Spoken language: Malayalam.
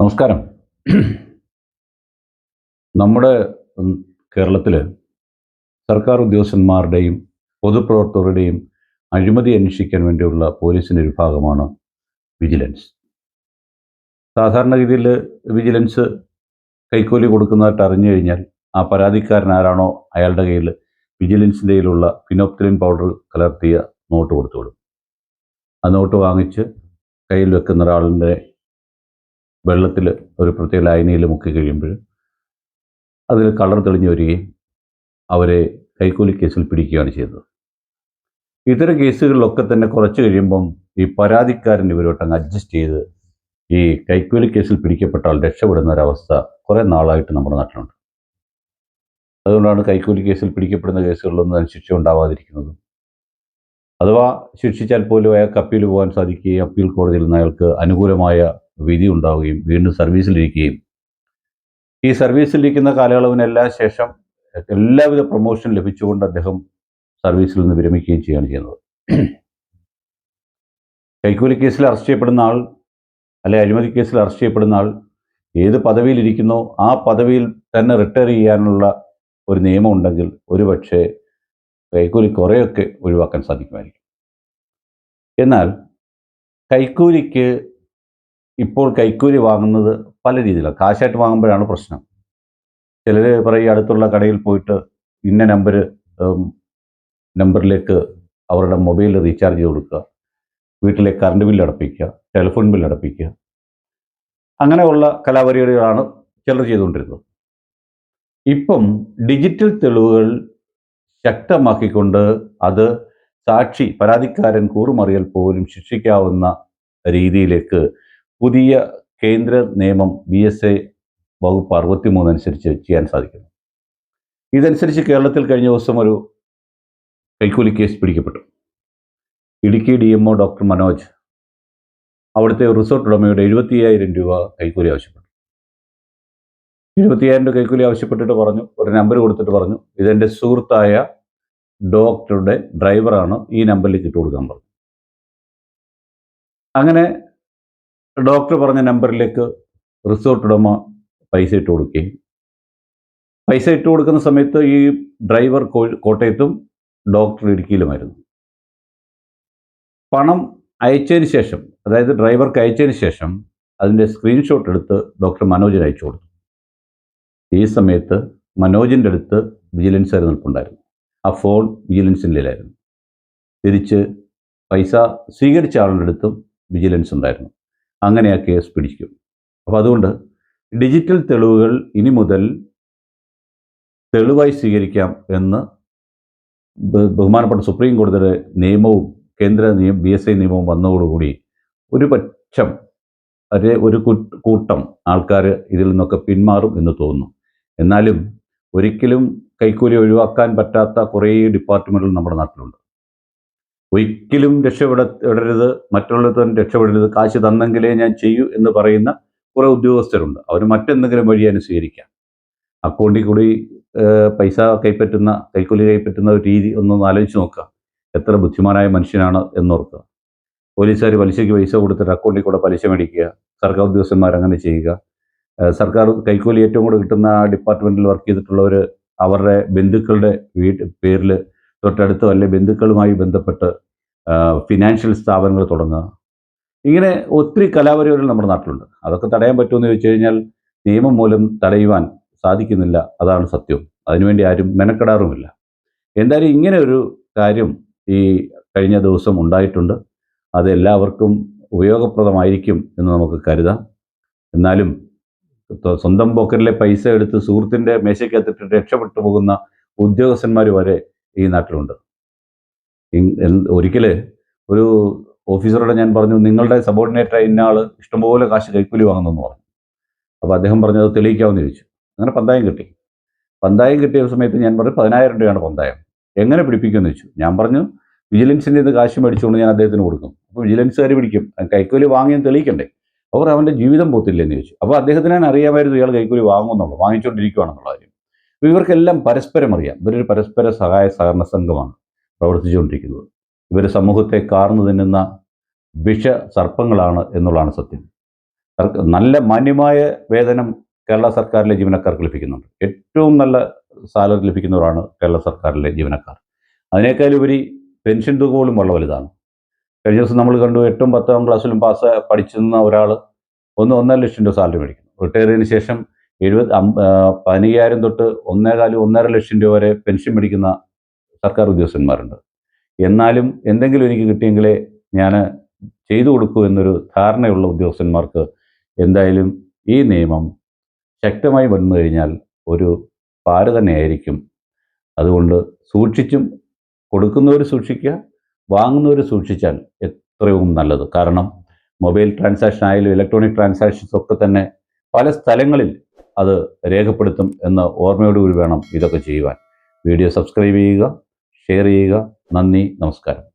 നമസ്കാരം. നമ്മുടെ കേരളത്തിൽ സർക്കാർ ഉദ്യോഗസ്ഥന്മാരുടെയും പൊതുപ്രവർത്തകരുടെയും അഴിമതി അന്വേഷിക്കാൻ വേണ്ടിയുള്ള പോലീസിന്റെ ഒരു ഭാഗമാണ് വിജിലൻസ്. സാധാരണഗതിയിൽ വിജിലൻസ് കൈക്കൂലി കൊടുക്കുന്നതായിട്ട് അറിഞ്ഞു കഴിഞ്ഞാൽ ആ പരാതിക്കാരൻ ആരാണോ അയാളുടെ കയ്യിൽ വിജിലൻസിന്റെ കയ്യിലുള്ള ഫിനോപ്തിലിൻ പൗഡർ കലർത്തിയ നോട്ട് കൊടുത്തു വിടും. ആ നോട്ട് വാങ്ങിച്ച് കയ്യിൽ വെക്കുന്ന ഒരാളിന്റെ വെള്ളത്തിൽ ഒരു പ്രത്യേക ലായനിയിൽ മുക്കി കഴിയുമ്പോൾ അതിൽ കളർ തെളിഞ്ഞു വരികയും അവരെ കൈക്കൂലി കേസിൽ പിടിക്കുകയാണ് ചെയ്തത്. ഇത്തരം കേസുകളിലൊക്കെ തന്നെ കുറച്ച് കഴിയുമ്പം ഈ പരാതിക്കാരൻ ഇവരോട്ടങ്ങ് അഡ്ജസ്റ്റ് ചെയ്ത് ഈ കൈക്കൂലി കേസിൽ പിടിക്കപ്പെട്ടാൽ രക്ഷപ്പെടുന്ന ഒരവസ്ഥ കുറേ നാളായിട്ട് നമ്മുടെ നാട്ടിലുണ്ട്. അതുകൊണ്ടാണ് കൈക്കൂലി കേസിൽ പിടിക്കപ്പെടുന്ന കേസുകളിലൊന്നും ശിക്ഷ ഉണ്ടാവാതിരിക്കുന്നത്. അഥവാ ശിക്ഷിച്ചാൽ പോലും അയാൾക്ക് അപ്പീൽ പോകാൻ സാധിക്കുകയും അപ്പീൽ കോടതിയിൽ നിന്ന് അയാൾക്ക് അനുകൂലമായ വിധി ഉണ്ടാവുകയും വീണ്ടും സർവീസിലിരിക്കുകയും. ഈ സർവീസിലിരിക്കുന്ന കാലയളവിനെല്ലാം ശേഷം എല്ലാവിധ പ്രൊമോഷൻ ലഭിച്ചുകൊണ്ട് അദ്ദേഹം സർവീസിൽ നിന്ന് വിരമിക്കുകയും ചെയ്യുകയാണ് ചെയ്യുന്നത്. കൈക്കൂലി കേസിൽ അറസ്റ്റ് ചെയ്യപ്പെടുന്ന ആൾ അല്ലെ അഴിമതി കേസിൽ അറസ്റ്റ് ചെയ്യപ്പെടുന്ന ആൾ ഏത് പദവിയിലിരിക്കുന്നോ ആ പദവിയിൽ തന്നെ റിട്ടയർ ചെയ്യാനുള്ള ഒരു നിയമം ഉണ്ടെങ്കിൽ ഒരുപക്ഷെ കൈക്കൂലി കുറേയൊക്കെ ഒഴിവാക്കാൻ സാധിക്കുമായിരിക്കും. എന്നാൽ കൈക്കൂലിക്ക് ഇപ്പോൾ കൈക്കൂലി വാങ്ങുന്നത് പല രീതിയിലാണ് കാശായിട്ട് വാങ്ങുമ്പോഴാണ് പ്രശ്നം. ചിലർ പറയും അടുത്തുള്ള കടയിൽ പോയിട്ട് ഇന്ന നമ്പർ നമ്പറിലേക്ക് അവരുടെ മൊബൈൽ റീചാർജ് ചെയ്ത് കൊടുക്കുക. വീട്ടിലെ കറണ്ട് ബില്ല് അടപ്പിക്കുക ടെലിഫോൺ ബില്ല് അടപ്പിക്കുക. അങ്ങനെയുള്ള കലാപരിപാടികളാണ് ചിലർ ചെയ്തുകൊണ്ടിരുന്നത്. ഇപ്പം ഡിജിറ്റൽ തെളിവുകൾ ശക്തമാക്കിക്കൊണ്ട് അത് സാക്ഷി പരാതിക്കാരൻ കൂറുമറിയൽ പോലും ശിക്ഷിക്കാവുന്ന രീതിയിലേക്ക് പുതിയ കേന്ദ്ര നിയമം ബി എസ് എ വകുപ്പ് അറുപത്തിമൂന്ന് അനുസരിച്ച് ചെയ്യാൻ സാധിക്കുന്നു. ഇതനുസരിച്ച് കേരളത്തിൽ കഴിഞ്ഞ ദിവസം ഒരു കൈക്കൂലി case പിടിക്കപ്പെട്ടു. Idukki D M doctor Manoj അവിടുത്തെ റിസോർട്ട് ഉടമയുടെ എഴുപത്തിയായിരം രൂപ കൈക്കൂലി ആവശ്യപ്പെട്ടു. എഴുപത്തിയ്യായിരം രൂപ കൈക്കൂലി ആവശ്യപ്പെട്ടിട്ട് പറഞ്ഞു ഒരു നമ്പർ കൊടുത്തിട്ട് പറഞ്ഞു ഇതെന്റെ സുഹൃത്തായ ഡോക്ടറുടെ ഡ്രൈവറാണ് ഈ നമ്പറിലേക്ക് ഇട്ട് കൊടുക്കാൻ പറഞ്ഞു. അങ്ങനെ ഡോക്ടർ പറഞ്ഞ നമ്പറിലേക്ക് റിസോർട്ട് ഉടമ പൈസ ഇട്ട് കൊടുക്കുകയും. പൈസ ഇട്ട് കൊടുക്കുന്ന സമയത്ത് ഈ ഡ്രൈവർ കോട്ടയത്തും ഡോക്ടർ ഇടുക്കിയിലുമായിരുന്നു. പണം അയച്ചതിന് ശേഷം അതായത് ഡ്രൈവർക്ക് അയച്ചതിന് ശേഷം അതിന്റെ സ്ക്രീൻഷോട്ട് എടുത്ത് ഡോക്ടർ മനോജിന് അയച്ചു കൊടുത്തു. ഈ സമയത്ത് മനോജിന്റെ അടുത്ത് വിജിലൻസ് ആയിരുന്നു നിൽപ്പുണ്ടായിരുന്നു ആ ഫോൺ വിജിലൻസിന്റെയിലായിരുന്നു തിരിച്ച് പൈസ സ്വീകരിച്ച ആളുടെ അടുത്തും വിജിലൻസ് ഉണ്ടായിരുന്നു. അങ്ങനെ ആ കേസ് പിടിക്കും. അപ്പോൾ അതുകൊണ്ട് ഡിജിറ്റൽ തെളിവുകൾ ഇനി മുതൽ തെളിവായി സ്വീകരിക്കാം എന്ന് ബഹുമാനപ്പെട്ട സുപ്രീം കോടതിയുടെ നിയമവും കേന്ദ്ര നിയമം ബി എസ് ഐ നിയമവും വന്നതോടുകൂടി ഒരു പക്ഷം ഒരു ഒരു കൂട്ടം ആൾക്കാർ ഇതിൽ നിന്നൊക്കെ പിന്മാറും എന്ന് തോന്നുന്നു. എന്നാലും ഒരിക്കലും കൈക്കൂലി ഒഴിവാക്കാൻ പറ്റാത്ത കുറേ ഡിപ്പാർട്ട്മെന്റുകൾ നമ്മുടെ നാട്ടിലുണ്ട്. ഒരിക്കലും രക്ഷപ്പെടരുത് മറ്റുള്ളവരും രക്ഷപ്പെടരുത് കാശ് തന്നെങ്കിലേ ഞാൻ ചെയ്യൂ എന്ന് പറയുന്ന കുറേ ഉദ്യോഗസ്ഥരുണ്ട്. അവർ മറ്റെന്തെങ്കിലും വഴി അനുസ്വീകരിക്കാം അക്കൗണ്ടിൽ കൂടി പൈസ കൈപ്പറ്റുന്ന കൈക്കൂലി കൈപ്പറ്റുന്ന ഒരു രീതി ഒന്ന് ആലോചിച്ച് നോക്കുക. എത്ര ബുദ്ധിമാനായ മനുഷ്യനാണ് എന്നോർക്കുക. പോലീസുകാർ പലിശയ്ക്ക് പൈസ കൊടുത്തിട്ട് അക്കൗണ്ടിൽ കൂടെ പലിശ മേടിക്കുക. സർക്കാർ ഉദ്യോഗസ്ഥന്മാർ അങ്ങനെ ചെയ്യുക. സർക്കാർ കൈക്കൂലി ഏറ്റവും കൂടുതൽ കിട്ടുന്ന ഡിപ്പാർട്ട്മെന്റിൽ വർക്ക് ചെയ്തിട്ടുള്ളവർ അവരുടെ ബന്ധുക്കളുടെ വീട്ട് പേരിൽ തൊട്ടടുത്ത് അല്ലെ ബന്ധുക്കളുമായി ബന്ധപ്പെട്ട് ഫിനാൻഷ്യൽ സ്ഥാപനങ്ങൾ തുടങ്ങുക. ഇങ്ങനെ ഒത്തിരി കലാപരിപാടികൾ നമ്മുടെ നാട്ടിലുണ്ട്. അതൊക്കെ തടയാൻ പറ്റുമെന്ന് ചോദിച്ചു കഴിഞ്ഞാൽ നിയമം മൂലം തടയുവാൻ സാധിക്കുന്നില്ല. അതാണ് സത്യം. അതിനുവേണ്ടി ആരും മെനക്കെടാറുമില്ല. എന്തായാലും ഇങ്ങനെ ഒരു കാര്യം ഈ കഴിഞ്ഞ ദിവസം ഉണ്ടായിട്ടുണ്ട്. അത് എല്ലാവർക്കും ഉപയോഗപ്രദമായിരിക്കും എന്ന് നമുക്ക് കരുതാം. എന്നാലും സ്വന്തം പോക്കറ്റിലെ പൈസ എടുത്ത് സുഹൃത്തിന്റെ മേശയ്ക്കകത്തിട്ട് രക്ഷപ്പെട്ടു പോകുന്ന ഉദ്യോഗസ്ഥന്മാർ വരെ ഈ നാട്ടിലുണ്ട്. ഒരിക്കൽ ഒരു ഓഫീസറോട് ഞാൻ പറഞ്ഞു നിങ്ങളുടെ സബോർഡിനേറ്റ് ഇന്ന ആൾ ഇഷ്ടംപോലെ കാശ് കൈക്കൂലി വാങ്ങുന്നെന്ന് പറഞ്ഞു. അപ്പോൾ അദ്ദേഹം പറഞ്ഞു അത് തെളിയിക്കാമെന്ന് ചോദിച്ചു. അങ്ങനെ പന്തായം കിട്ടി. പന്തായം കിട്ടിയ സമയത്ത് ഞാൻ പറഞ്ഞു പതിനായിരം രൂപയാണ് പന്തായം. എങ്ങനെ പിടിപ്പിക്കുമെന്ന് ചോദിച്ചു. ഞാൻ പറഞ്ഞു വിജിലൻസിന്റെ ഇത് കാശ് മേടിച്ചുകൊണ്ട് ഞാൻ അദ്ദേഹത്തിന് കൊടുക്കും. അപ്പോൾ വിജിലൻസുകാർ പിടിക്കും. കൈക്കൂലി വാങ്ങിയെന്ന് തെളിയിക്കണ്ടേ? അവർ അവന്റെ ജീവിതം പോത്തില്ലെന്ന് ചോദിച്ചു. അപ്പോൾ അദ്ദേഹത്തിന് അറിയാമായിരുന്നു ഇയാൾ കൈക്കൂലി വാങ്ങുമെന്നുള്ളൂ വാങ്ങിച്ചുകൊണ്ടിരിക്കുകയാണെന്നുള്ള കാര്യം. അപ്പോൾ ഇവർക്കെല്ലാം പരസ്പരം അറിയാം. ഇവരൊരു പരസ്പര സഹായ സഹകരണ സംഘമാണ് പ്രവർത്തിച്ചുകൊണ്ടിരിക്കുന്നത്. ഇവർ സമൂഹത്തെ കാർന്നു തിന്നുന്ന വിഷ സർപ്പങ്ങളാണ് എന്നുള്ളതാണ് സത്യം. നല്ല മാന്യമായ വേതനം കേരള സർക്കാരിലെ ജീവനക്കാർക്ക് ലഭിക്കുന്നുണ്ട്. ഏറ്റവും നല്ല സാലറി ലഭിക്കുന്നവരാണ് കേരള സർക്കാരിലെ ജീവനക്കാർ. അതിനേക്കാളുപരി പെൻഷൻ തുക പോലും വളരെ വലുതാണ്. കഴിഞ്ഞ ദിവസം നമ്മൾ കണ്ടു എട്ടും പത്താം ക്ലാസ്സിലും പാസ് പഠിച്ചിരുന്ന ഒരാൾ ഒന്ന് ഒന്നര ലക്ഷം രൂപ സാലറി മേടിക്കുന്നു. റിട്ടയർ ചെയ്തതിന് ശേഷം എഴുപത് പതിനയ്യായിരം തൊട്ട് ഒന്നേകാൽ ഒന്നര ലക്ഷം രൂപ വരെ പെൻഷൻ മേടിക്കുന്ന സർക്കാർ ഉദ്യോഗസ്ഥന്മാരുണ്ട്. എന്നാലും എന്തെങ്കിലും എനിക്ക് കിട്ടിയെങ്കിലേ ഞാൻ ചെയ്തു കൊടുക്കൂ എന്നൊരു ധാരണയുള്ള ഉദ്യോഗസ്ഥന്മാർക്ക് എന്തായാലും ഈ നിയമം ശക്തമായി വന്നു കഴിഞ്ഞാൽ ഒരു പാര തന്നെയായിരിക്കും. അതുകൊണ്ട് സൂക്ഷിച്ചും കൊടുക്കുന്നവർ സൂക്ഷിക്കുക വാങ്ങുന്നവർ സൂക്ഷിച്ചാൽ എത്രയും നല്ലത്. കാരണം മൊബൈൽ ട്രാൻസാക്ഷൻ ആയാലും ഇലക്ട്രോണിക് ട്രാൻസാക്ഷൻസ് ഒക്കെ തന്നെ പല സ്ഥലങ്ങളിൽ അത് രേഖപ്പെടുത്തും എന്ന ഓർമ്മയോടുകൂടി വേണം ഇതൊക്കെ ചെയ്യുവാൻ. വീഡിയോ സബ്സ്ക്രൈബ് ചെയ്യുക ഷെയർ ചെയ്യുക. നന്ദി നമസ്കാരം.